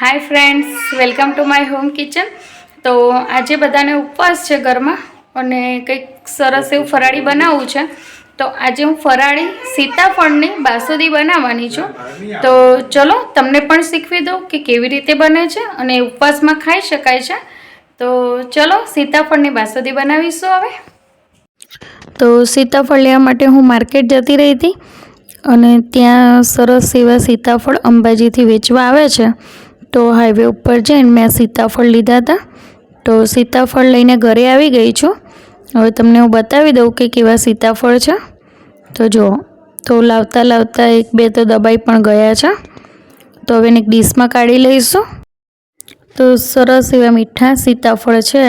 Hi friends, welcome to my home kitchen. તો આજે બધાને ઉપવાસ છે ઘરમાં અને કંઈક સરસ એવું ફરાળી બનાવવું છે. તો આજે હું ફરાળી સીતાફળની બાસુંદી બનાવવાની છું. તો ચલો, તમને પણ શીખવી દઉં કે કેવી રીતે બને છે અને ઉપવાસમાં ખાઈ શકાય છે. તો ચલો, સીતાફળની બાસુંદી બનાવીશું હવે. તો સીતાફળ લેવા માટે હું માર્કેટ જતી રહી હતી અને ત્યાં સરસ એવા સીતાફળ અંબાજીથી વેચવા આવે છે. તો હાઈવે ઉપર જઈને મેં સીતાફળ લીધા હતા. તો સીતાફળ લઈને ઘરે આવી ગઈ છું. હવે તમને હું બતાવી દઉં કે કેવા સીતાફળ છે. તો જુઓ તો લાવતા લાવતા એક બે તો દબાઈ પણ ગયા છે. તો હવે એને ડીશમાં કાઢી લઈશું. તો સરસ એવા મીઠા સીતાફળ છે.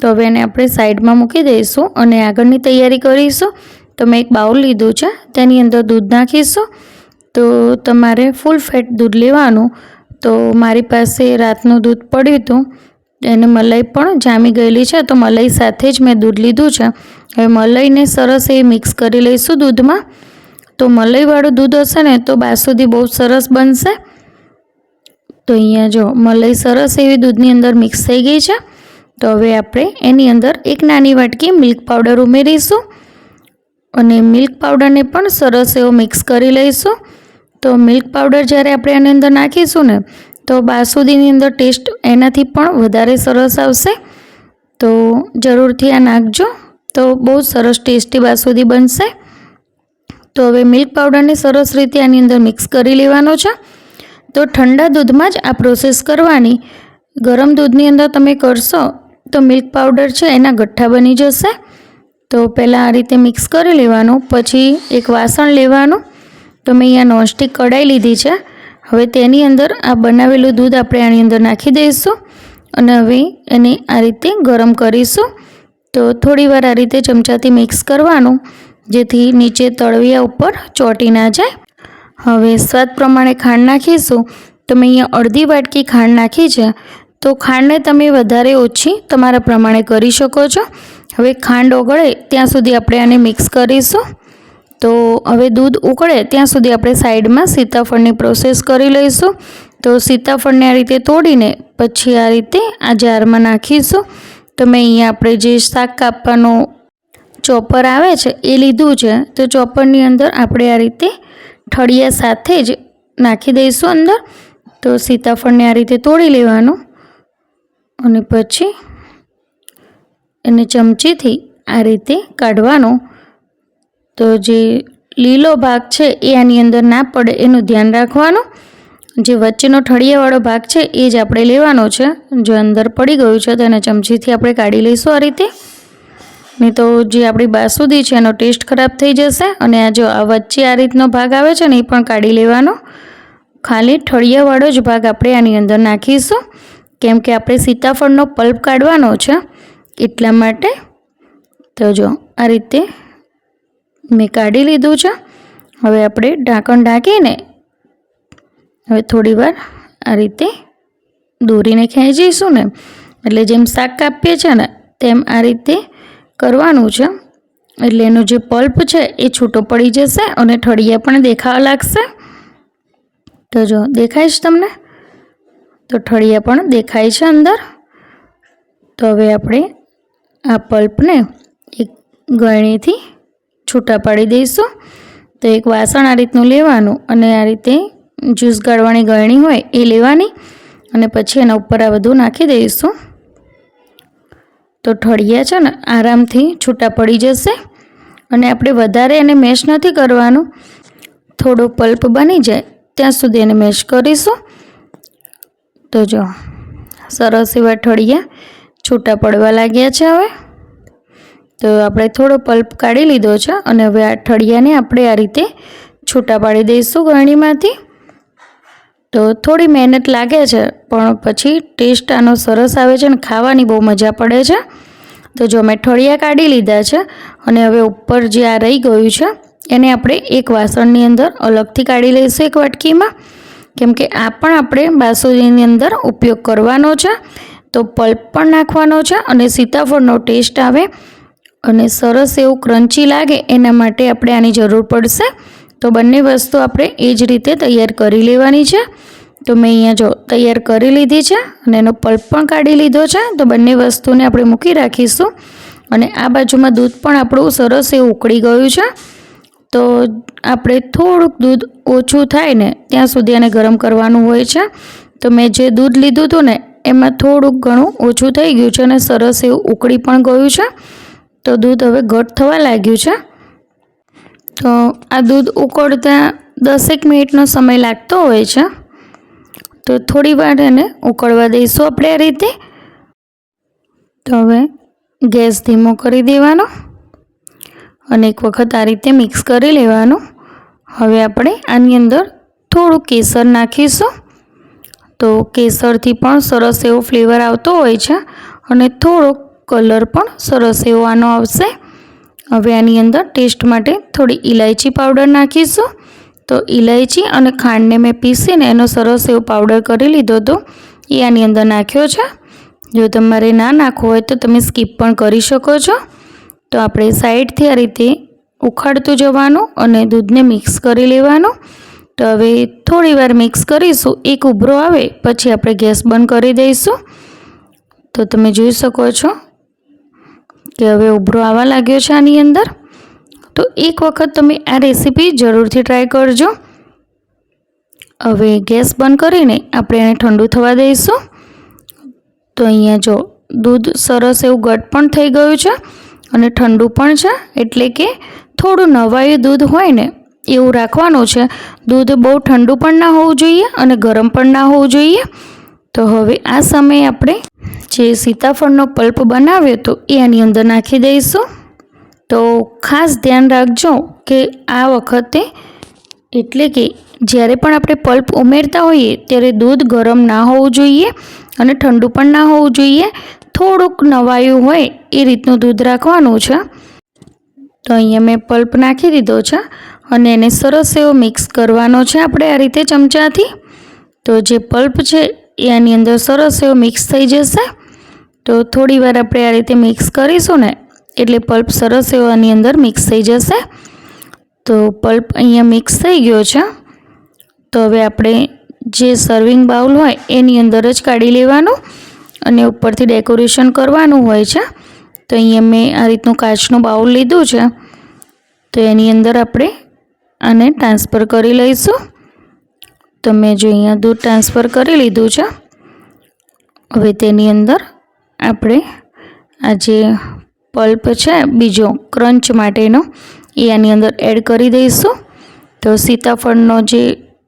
તો હવે એને આપણે સાઈડમાં મૂકી દઈશું અને આગળની તૈયારી કરીશું. તો મેં એક બાઉલ લીધું છે. તેની અંદર દૂધ નાખીશું. તો તમારે ફૂલ ફેટ દૂધ લેવાનું. તો મારી પાસે રાતનું દૂધ પડ્યું હતું. એને મલાઈ પણ જામી ગયેલી છે, તો મલાઈ સાથે જ મેં દૂધ લીધું છે. હવે મલાઈને સરસ એ મિક્સ કરી લઈશું દૂધમાં. તો મલાઈવાળું દૂધ હશે ને, તો બાસુંદી બહુ સરસ બનશે. તો અહીંયા જો, મલાઈ સરસ એવી દૂધની અંદર મિક્સ થઈ ગઈ છે. તો હવે આપણે એની અંદર એક નાની વાટકી મિલ્ક પાવડર ઉમેરીશું. અને મિલ્ક પાવડરને પણ સરસ એવો મિક્સ કરી લઈશું. તો મિલ્ક પાવડર જ્યારે આપણે આની અંદર નાખીશું ને, તો બાસુંદીની અંદર ટેસ્ટ એનાથી પણ વધારે સરસ આવશે. તો જરૂરથી આ નાખજો. તો બહુ સરસ ટેસ્ટી બાસુંદી બનશે. તો હવે મિલ્ક પાવડરને સરસ રીતે આની અંદર મિક્સ કરી લેવાનો છે. તો ઠંડા દૂધમાં જ આ પ્રોસેસ કરવાની. ગરમ દૂધની અંદર તમે કરશો, તો મિલ્ક પાવડર છે એના ગઠ્ઠા બની જશે. તો પહેલાં આ રીતે મિક્સ કરી લેવાનું, પછી એક વાસણ લેવાનું. તો મેં અહીંયા નોનસ્ટિક કઢાઈ લીધી છે. હવે તેની અંદર આ બનાવેલું દૂધ આપણે આની અંદર નાખી દઈશું અને હવે એને આ રીતે ગરમ કરીશું. તો થોડી વાર આ રીતે ચમચાથી મિક્સ કરવાનું, જેથી નીચે તળવિયા ઉપર ચોટી ના જાય. હવે સ્વાદ પ્રમાણે ખાંડ નાખીશું. તો મેં અહીંયા અડધી વાટકી ખાંડ નાખી છે. તો ખાંડને તમે વધારે ઓછી તમારા પ્રમાણે કરી શકો છો. હવે ખાંડ ઓગળે ત્યાં સુધી આપણે આને મિક્સ કરીશું. તો હવે દૂધ ઉકળે ત્યાં સુધી આપણે સાઈડમાં સીતાફળની પ્રોસેસ કરી લઈશું. તો સીતાફળને આ રીતે તોડીને પછી આ રીતે આ જારમાં નાખીશું. તો મેં અહીંયા આપણે જે શાક કાપવાનું ચોપર આવે છે એ લીધું છે. તો ચોપરની અંદર આપણે આ રીતે ઠળિયા સાથે જ નાખી દઈશું અંદર. તો સીતાફળને આ રીતે તોડી લેવાનું. અને પછી એને ચમચીથી આ રીતે કાઢવાનો. તો જે લીલો ભાગ છે એ આની અંદર ના પડે એનું ધ્યાન રાખવાનું. જે વચ્ચેનો ઠળિયાવાળો ભાગ છે એ જ આપણે લેવાનો છે. જો અંદર પડી ગયું છે તો એને ચમચીથી આપણે કાઢી લઈશું આ રીતે. નહીં તો જે આપણી બાસુદી છે એનો ટેસ્ટ ખરાબ થઈ જશે અને આ જો આ વચ્ચે આ રીતનો ભાગ આવે છે ને એ પણ કાઢી લેવાનો. ખાલી ઠળિયાવાળો જ ભાગ આપણે આની અંદર નાખીશું. કેમ કે આપણે સીતાફળનો પલ્પ કાઢવાનો છે એટલા માટે. તો જો આ રીતે મેં કાઢી લીધું છે. હવે આપણે ઢાંકણ ઢાંકીને હવે થોડી વાર આ રીતે દોરીને ખેંચીશું ને. એટલે જેમ શાક કાપીએ છીએ ને, તેમ આ રીતે કરવાનું છે. એટલે એનો જે પલ્પ છે એ છૂટો પડી જશે અને ઠળિયા પણ દેખાવા લાગશે. તો જો, દેખાય છે તમને? તો ઠળિયા પણ દેખાય છે અંદર. તો હવે આપણે આ પલ્પને એક ગળણીથી છૂટા પાડી દઈશું. તો એક વાસણ આ રીતનું લેવાનું અને આ રીતે જ્યુસ ગાળવાની ગળણી હોય એ લેવાની અને પછી એના ઉપર આ બધું નાખી દઈશું. તો ઠળિયા છે ને આરામથી છૂટા પડી જશે અને આપણે વધારે એને મેશ નથી કરવાનું. થોડો પલ્પ બની જાય ત્યાં સુધી એને મેશ કરીશું. તો જો સરસ એવા ઠળિયા છૂટા પડવા લાગ્યા છે હવે. તો આપણે થોડો પલ્પ કાઢી લીધો છે અને હવે આ ઠળિયાને આપણે આ રીતે છૂટા પાડી દઈશું ગરણીમાંથી. તો થોડી મહેનત લાગે છે, પણ પછી ટેસ્ટ આનો સરસ આવે છે અને ખાવાની બહુ મજા પડે છે. તો જો મેં ઠળિયા કાઢી લીધા છે અને હવે ઉપર જે આ રહી ગયું છે, એને આપણે એક વાસણની અંદર અલગથી કાઢી લઈશું એક વાટકીમાં. કેમ કે આ પણ આપણે બાસુંદીની અંદર ઉપયોગ કરવાનો છે. તો પલ્પ પણ નાખવાનો છે અને સીતાફળનો ટેસ્ટ આવે. અને સરસ એવું ક્રન્ચી લાગે એના માટે આપણે આની જરૂર પડશે. તો બંને વસ્તુ આપણે એ જ રીતે તૈયાર કરી લેવાની છે. તો મેં અહીંયા જો તૈયાર કરી લીધી છે અને એનો પલ્પ પણ કાઢી લીધો છે. તો બંને વસ્તુને આપણે મૂકી રાખીશું. અને આ બાજુમાં દૂધ પણ આપણું સરસ એવું ઉકળી ગયું છે. તો આપણે થોડુંક દૂધ ઓછું થાય ને ત્યાં સુધી આને ગરમ કરવાનું હોય છે. તો મેં જે દૂધ લીધું હતું ને એમાં થોડુંક ઘણું ઓછું થઈ ગયું છે અને સરસ એવું ઉકળી પણ ગયું છે. તો દૂધ હવે ઘટ થવા લાગ્યું છે. તો આ દૂધ ઉકળતા દસેક મિનિટનો સમય લાગતો હોય છે. તો થોડી વાર એને ઉકળવા દઈશું આપણે આ રીતે. તો હવે ગેસ ધીમો કરી દેવાનો અને એક વખત આ રીતે મિક્સ કરી લેવાનું. હવે આપણે આની અંદર થોડું કેસર નાખીશું. તો કેસરથી પણ સરસ એવો ફ્લેવર આવતો હોય છે અને થોડો કલર પણ સરસ એવો આનો આવશે. હવે આની અંદર ટેસ્ટ માટે થોડી ઇલાયચી પાવડર નાખીશું. તો ઇલાયચી અને ખાંડને મેં પીસીને એનો સરસ એવો પાવડર કરી લીધો હતો. એ આની અંદર નાખ્યો છે. જો તમારે ના નાખવો હોય તો તમે સ્કીપ પણ કરી શકો છો. તો આપણે સાઈડથી આ રીતે ઉખાડતું જવાનું અને દૂધને મિક્સ કરી લેવાનું. તો હવે થોડી વાર મિક્સ કરીશું. એક ઉભરો આવે, પછી આપણે ગેસ બંધ કરી દઈશું. તો તમે જોઈ શકો છો. કે હવે ઉભરો આવવા લાગ્યો છે આની અંદર. તો એક વખત તમે આ રેસીપી જરૂરથી ટ્રાય કરજો. હવે ગેસ બંધ કરીને આપણે એને ઠંડુ થવા દઈશું. તો અહીંયા જો દૂધ સરસ એવું ઘટ પણ થઈ ગયું છે અને ઠંડુ પણ છે, એટલે કે થોડું નવાયું દૂધ હોય ને એવું રાખવાનું છે. દૂધ બહુ ઠંડુ પણ ના હોવું જોઈએ અને ગરમ પણ ના હોવું જોઈએ. તો હવે આ સમયે આપણે જે સીતાફળનો પલ્પ બનાવ્યો હતો એ આની અંદર નાખી દઈશું. તો ખાસ ધ્યાન રાખજો કે આ વખતે એટલે કે જ્યારે પણ આપણે પલ્પ ઉમેરતા હોઈએ ત્યારે દૂધ ગરમ ના હોવું જોઈએ અને ઠંડુ પણ ના હોવું જોઈએ. થોડુંક નવાયું હોય એ રીતનું દૂધ રાખવાનું છે. તો અહીંયા મેં પલ્પ નાખી દીધો છે અને એને સરસ એવો મિક્સ કરવાનો છે આપણે આ રીતે ચમચાથી. તો જે પલ્પ છે એ આની અંદર સરસ એવો મિક્સ થઈ જશે. તો થોડીવાર આપણે આ રીતે મિક્સ કરીશું ને, એટલે પલ્પ સરસ એવો આની અંદર મિક્સ થઈ જશે. તો પલ્પ અહીંયા મિક્સ થઈ ગયો છે. તો હવે આપણે જે સર્વિંગ બાઉલ હોય એની અંદર જ કાઢી લેવાનું અને ઉપરથી ડેકોરેશન કરવાનું હોય છે. તો અહીંયા મેં આ રીતનું કાચનું બાઉલ લીધું છે. તો એની અંદર આપણે આને ટ્રાન્સફર કરી લઈશું. તો મેં જો અહીંયા દૂધ ટ્રાન્સફર કરી લીધું છે, હવે તેની અંદર આપણે આ જે પલ્પ છે, બીજો ક્રંચ માટેનો, એ આની અંદર એડ કરી દઈશું. તો સીતાફળનો જે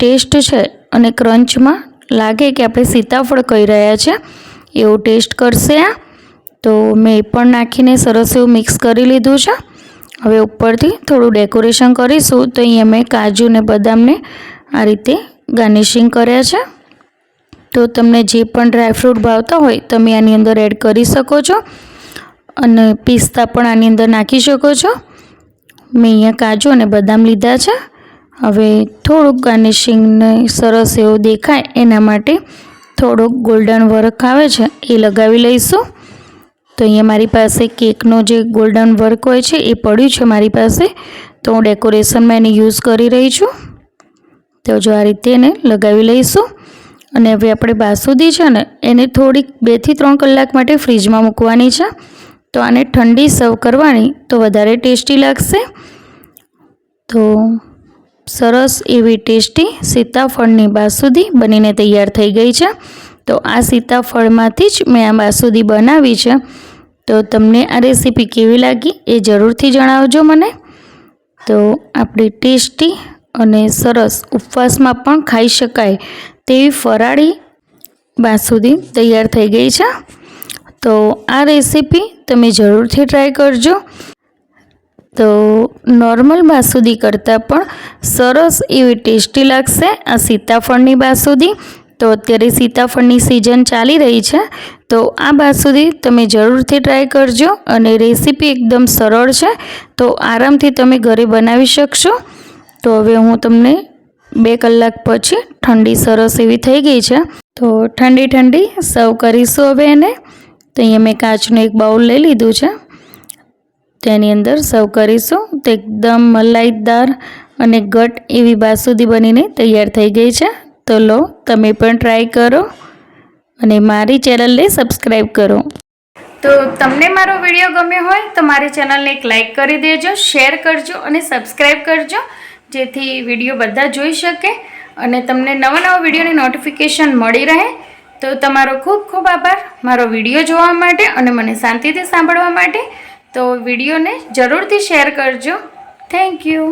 ટેસ્ટ છે અને ક્રંચમાં લાગે કે આપણે સીતાફળ કહી રહ્યા છે, એવો ટેસ્ટ કરશે આ. તો મેં એ પણ નાખીને સરસ એવું મિક્સ કરી લીધું છે. હવે ઉપરથી થોડું ડેકોરેશન કરીશું, તો અહીંયા મેં કાજુ ને બદામને આ રીતે ગાર્નિશિંગ કર્યા છે. તો તમને જે પણ ડ્રાયફ્રૂટ ભાવતા હોય, તમે આની અંદર એડ કરી શકો છો. અને પિસ્તા પણ આની અંદર નાખી શકો છો. મેં અહીંયા કાજુ અને બદામ લીધા છે. હવે થોડુંક ગાર્નિશિંગને સરસ એવું દેખાય, એના માટે થોડુંક ગોલ્ડન વર્ક આવે છે, એ લગાવી લઈશું. તો અહીંયા મારી પાસે કેકનો જે ગોલ્ડન વર્ક હોય છે, એ પડ્યું છે મારી પાસે. તો હું ડેકોરેશનમાં એને યુઝ કરી રહી છું. તો જો આ રીતે એને લગાવી લઈશું. અને હવે આપણે બાસુદી છે ને, એને થોડીક બેથી ત્રણ કલાક માટે ફ્રીજમાં મૂકવાની છે. તો આને ઠંડી સર્વ કરવાની તો વધારે ટેસ્ટી લાગશે. તો સરસ એવી ટેસ્ટી સીતાફળની બાસુદી બનીને તૈયાર થઈ ગઈ છે. તો આ સીતાફળમાંથી જ મેં આ બાસુદી બનાવી છે. તો તમને આ રેસીપી કેવી લાગી એ જરૂરથી જણાવજો મને. તો આપણી ટેસ્ટી અને સરસ ઉપવાસમાં પણ ખાઈ શકાય તેવી ફરાળી બાસુદી તૈયાર થઈ ગઈ છે. તો આ રેસીપી તમે જરૂરથી ટ્રાય કરજો. તો નોર્મલ બાસુદી કરતાં પણ સરસ એવી ટેસ્ટી લાગશે આ સીતાફળની બાસુદી તો અત્યારે સીતાફળની સિઝન ચાલી રહી છે. તો આ બાસુદી તમે જરૂરથી ટ્રાય કરજો અને રેસીપી એકદમ સરળ છે. તો આરામથી તમે ઘરે બનાવી શકશો. તો હવે હું તમને બે કલાક પછી ઠંડી સરસ એવી થઈ ગઈ છે. તો ઠંડી ઠંડી સર્વ કરીશું હવે એને. તો અહીંયા મેં કાચનું એક બાઉલ લઈ લીધું છે. તેની અંદર સર્વ કરીશું. તો એકદમ મલાઈદાર અને ઘટ એવી બાસુદી બનીને તૈયાર થઈ ગઈ છે. તો લો, તમે પણ ટ્રાય કરો અને મારી ચેનલને સબસ્ક્રાઈબ કરો. તો તમને મારો વીડિયો ગમ્યો હોય તો મારી ચેનલને એક લાઇક કરી દેજો, શેર કરજો અને સબસ્ક્રાઈબ કરજો. જેથી વીડિયો બધા જોઈ શકે અને તમને નવા નવા વિડીયોની નોટિફિકેશન મળી રહે. તો તમારો ખૂબ ખૂબ આભાર મારો વીડિયો જોવા માટે અને મને શાંતિથી સાંભળવા માટે. તો વિડીયોને જરૂરથી શેર કરજો. Thank you